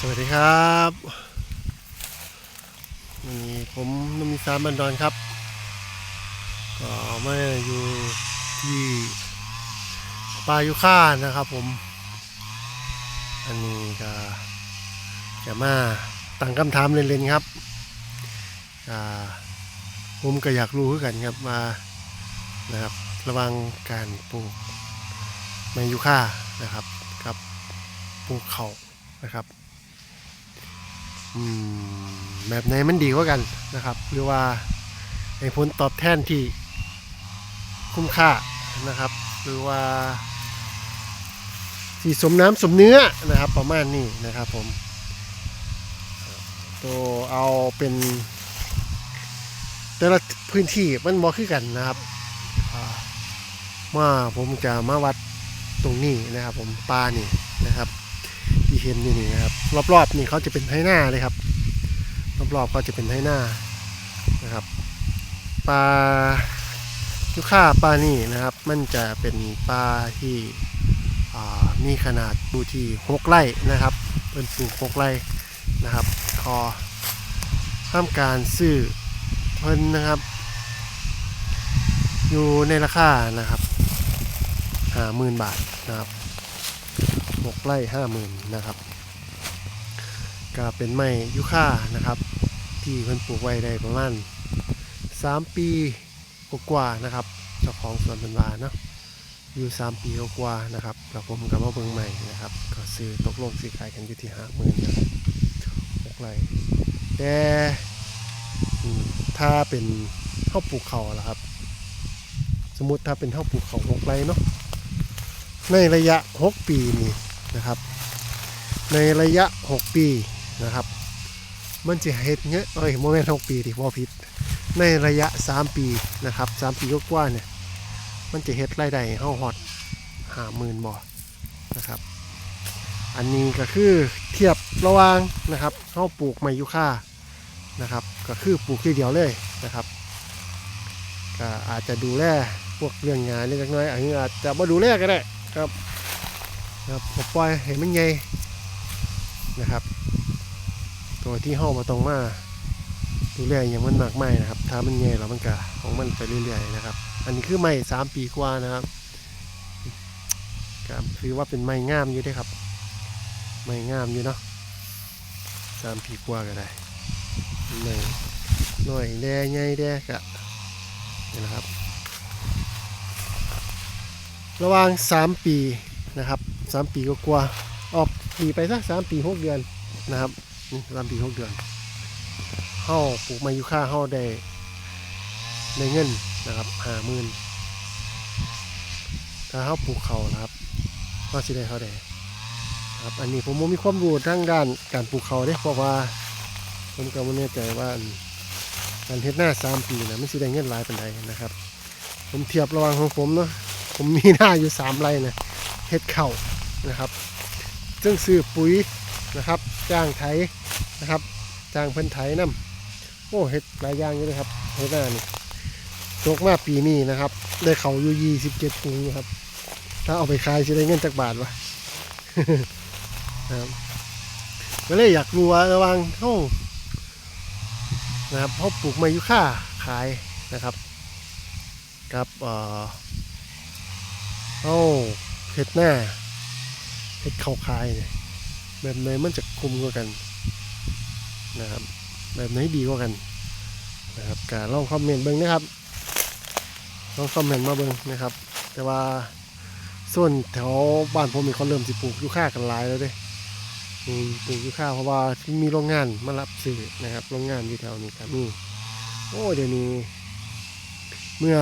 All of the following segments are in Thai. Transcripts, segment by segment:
สวัสดีครับวันนี้ผมนมีสามบันดอนครับ ก็มาอยู่ที่ปายุค่านะครับผม อันนี้ก็จะมาตั้งคำถามเล่นๆครับผมก็อยากรู้กันครับว่านะครับ ระวังการปลูกไมยุค่านะครับกับปลูกเขานะครับ แบบไหนมันดีกว่ากันนะครับ หรือว่าให้ผลตอบแทนที่คุ้มค่านะครับ หรือว่าที่สมน้ำสมเนื้อนะครับ ประมาณนี้นะครับผมตัวเอาเป็น แต่ละพื้นที่มันบ่คือกันนะครับมาผมจะมาวัดตรงนี้นะครับ ผมปลานี่นะครับ ที่เห็นนี่นี่นะครับรอบๆนี่เขาจะเป็นไห้หน้าเลยครับรอบๆเขาจะเป็นไห้หน้านะครับปลายุค่าปลานี่นะครับ มันจะเป็นปลาที่มีขนาดดูที่หกไร่นะครับ เป็นปลูกหกไร่นะครับ คอห้ามการซื้อเพิ่นนะครับ อยู่ในราคานะครับห้าหมื่นบาทนะครับ หกไร่ห้าหมื่นนะครับก็เป็นไม้ยุค่านะครับ ที่เพิ่นปลูกไว้ได้ประมาณสามปีกว่าๆนะครับเจ้าของสวนเป็นวาเนาะอยู่สามปีกว่าๆนะครับแล้วผมกับว่าเบิ่งใหม่นะครับ ก็ซื้อตกลงซื้อขายกันอยู่ที่ห้าหมื่นหกไร่แต่ถ้าเป็นข้าวปลูกเขาล่ะครับ สมมุติถ้าเป็นข้าวปลูกเขาหกไร่เนาะในระยะ 6 ปีนี่ นะครับ ในระยะ 6 ปีนะครับ มันจะเฮ็ดเงี้ยเอ้ยโมเมนต์6ปีดิบ่ผิด ในระยะ 3 ปีนะครับ3ปีกว่าเนี่ยมันจะเฮ็ดรายได้ให้เฮาฮอด50,000บ่นะครับ อันนี้ก็คือเทียบระว่างนะครับเฮาปลูกไมยุค่านะครับ ก็คือปลูกทีเดียวเลยนะครับก็อาจจะดูแลพวกเรื่องงานเล็กน้อยอันนี้อาจจะมาดูแลก็ได้ครับ ครับผมปล่อยให้มันใหญ่นะครับ ตัวที่ห้อมาตรงมาดูแลอย่างมันมากไม่นะครับ ถ้ามันใหญ่แล้วมันก็ของมันไปเรื่อยๆนะครับ อันนี้คือไม้สามปีกว่านะครับก็ถือว่าเป็นไม้งามอยู่ด้วยครับ ไม้งามอยู่เนาะสามปีกว่าก็ได้ไม้หน่อยแดใหญ่แดกะนี่นะครับ ระหว่าง 3 ปีนะครับ 3ปีก็กว่าๆออกปีไปสัก3ปี6เดือนนะครับนี่สามปี6เดือนเฮาปลูกมายุค่าเฮาได้ได้เงินนะครับห้าหมื่นถ้าเฮาปลูกเขานะครับก็สิได้เขาได้ครับอันนี้ผมมีความรู้ทางด้านการปลูกเขาเด้เพราะว่าผมก็บ่แน่ใจว่าการเฮ็ดหน้า3ปีนะมันสิได้เงินหลายเปานใดนะครับ ผมเทียบระว่างของผมเนาะผมมีหน้าอยู่สามไร่นะเฮ็ดเข่า นะครับซึ่งซื้อปุ๋ยนะครับ จ้างไถนะครับ จ้างเพิ่นไถน้ำโอ้เฮ็ดหลายอย่างอยู่เลยครับเฮ็ดหน้านี่ตกมาปีนี้นะครับ ได้เขาอยู่ยี่สิบเจ็ดถุงครับ ถ้าเอาไปขายจะได้เงินจากบาทวะนะครับก็เลยอยากรู้ว่าระว่างเฮานะครับเฮาปลูกมายุค่าขายนะครับกับเอ่อเอาเห็ดหน้า เห็ดเขาคายเนี่ยแบบไหนมันจะคุมกว่ากันนะครับ แบบไหนดีกว่ากันนะครับกาลองคอมเมนต์เบิ้งนะครับลองคอมเมนต์มาเบิ้งนะครับ แต่ว่าส่วนแถวบ้านผมมีคนเริ่มสิปลูกยูค่ากันหลายแล้วเด้อืมปลูกยูค่าเพราะว่ามีโรงงานมารับซื้อนะครับโรงงานอยู่แถวนี้ครับนี่โอ้เดี๋ยวนี้ เมื่อ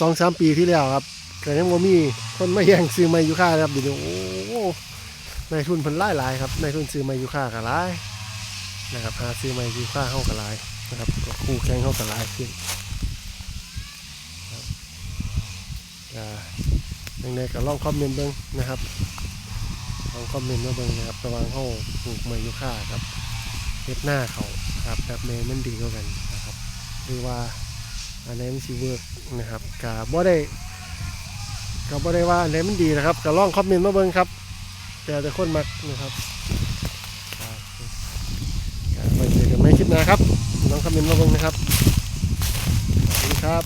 สองสามปีที่แล้วครับ ก็ยังบ่มีคนมาแย่งซื้อไม้ยูค่าครับเดี๋ยวโอ้โหนายทุนเพิ่นหลายหลายครับนายทุนซื้อไม้ยูค่าก็หลายนะครับหาซื้อไม้ยูค่าเฮาก็หลายนะครับก็คู่แข่งเฮาก็หลายขึ้นครับยังไงก็ลองคอมเมนต์เบิ่งนะครับลองคอมเมนต์มาเบิ่งนะครับระว่างเฮาปลูกไม้ยูค่ากับเฮ็ดหน้าเขาครับแบบไหนมันดีกว่ากันนะครับหรือว่าอันไหนมันสิเวิร์กนะครับก็บ่ได้ ก็บ่ได้ว่าอันไหนมันดีนะครับก็ลองคอมเมนต์มาเบิ่งครับแต่แต่คนมักนะครับไปเจอกันใหม่คลิปหน้าครับน้องคอมเมนต์มาเบิ่งนะครับขอบคุณครับ